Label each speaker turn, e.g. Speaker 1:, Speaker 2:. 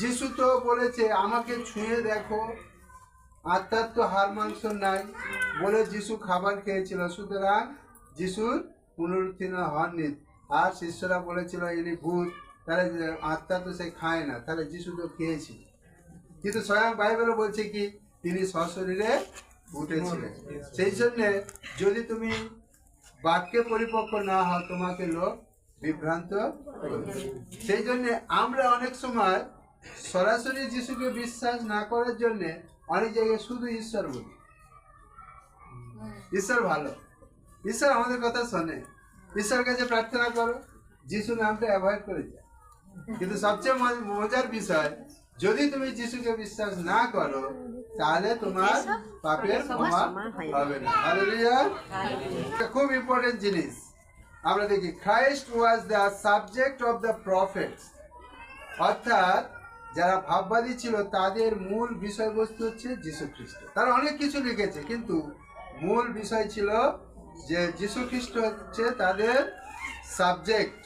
Speaker 1: যিশু তো বলেছে, আমাকে ছুঁয়ে দেখো, আত্মার তো হার মাংস নাই বলে যিশু খাবার খেয়েছিল। সুতরাং যিশুর পুনরুত্থিন হননি আর শিষ্যরা বলেছিল, ইনি ভূত, তাহলে আত্মা তো সে খায় না, তাহলে যিশু তো খেয়েছিল কিন্তু স্বয়ং বাইবেলও বলছে কি, তিনি সশরীরে উঠেছিলেন। সেই জন্যে যদি তুমি বাক্যে পরিপক্ক না হও, তোমাকে লোক বিভ্রান্ত। সেই জন্যে আমরা অনেক সময় সরাসরি যিশুকে বিশ্বাস না করার জন্য অনেক জায়গায় শুধু ঈশ্বর বলি। ঈশ্বর ভালো। ঈশ্বর আমাদের কথা শোনে। ঈশ্বরের কাছে প্রার্থনা করো যিশু নামটা অ্যাভয়েড করে যায় কিন্তু সবচেয়ে মজার বিষয় যদি তুমি যিশুকে বিশ্বাস না করো তাহলে তোমার পাপের ক্ষমা হবে না। খুব ইম্পর্টেন্ট জিনিস। আমরা দেখি Christ was the subject of the prophets অর্থাৎ যারা ভাববাদী ছিল, তাদের মূল বিষয়বস্তু হচ্ছে যীশু খ্রিস্ট তারা অনেক কিছু লিখেছে, কিন্তু মূল বিষয় ছিল যে যীশু খ্রিস্ট হচ্ছে তাদের সাবজেক্ট